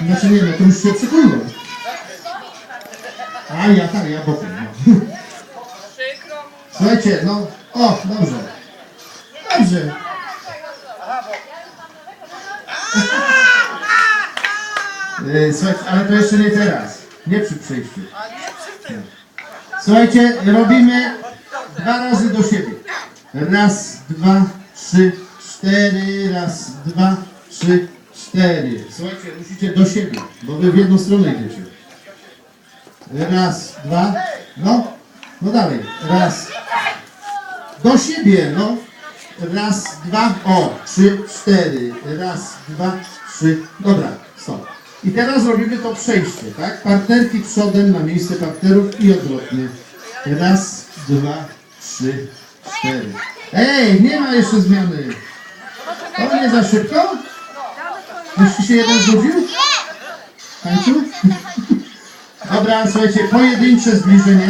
Znaczy nie, no to już się przeklinał. A ja tak, ja bokiem. No. Słuchajcie, no, o, dobrze. Dobrze. E, Słuchajcie, ale to jeszcze nie teraz. Nie przy przejściu. Słuchajcie, robimy dwa razy do siebie. Raz, dwa, trzy, cztery. Raz, dwa, trzy, cztery. Słuchajcie, musicie do siebie, bo wy w jedną stronę idziecie. Raz, dwa, no, no dalej. Raz. Do siebie, no. Raz, dwa, o, trzy, cztery. Raz, dwa, trzy. Dobra, stop. I teraz robimy to przejście, tak? Partnerki przodem na miejsce partnerów i odwrotnie. Raz, dwa, trzy, cztery. Ej, nie ma jeszcze zmiany. To nie za szybko? Już ci się jeden znudził? Tańcu? Dobra, słuchajcie, pojedyncze zbliżenie.